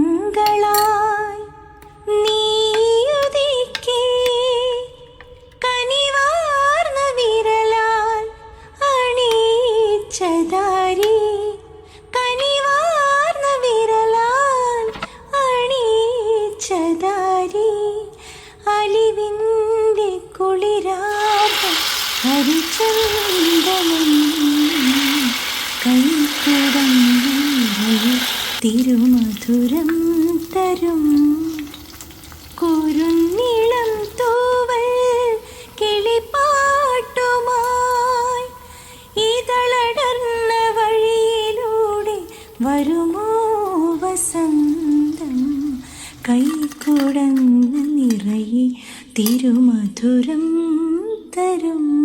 രാത്തിങ്കളായി നീയുദിക്കേ കനിവാർന്ന വിരലാൽ അണീച്ചതാരി കനിവാർന്ന വിരലാൽ അണീച്ചതാരി അലിവിന്റെ കുളിരാർന്ന ഹരിചന്ദനം കൈക്കുടങ്ങി തിരുമധുരം തരും. കുരുന്നിളം തൂവൽ കിളിപ്പാട്ടുമായി ഇതളടർന്ന വഴിയിലൂടെ വരുമോ വസന്തം? കൈക്കുടങ്ങ നിറയെ തിരുമധുരം തരും.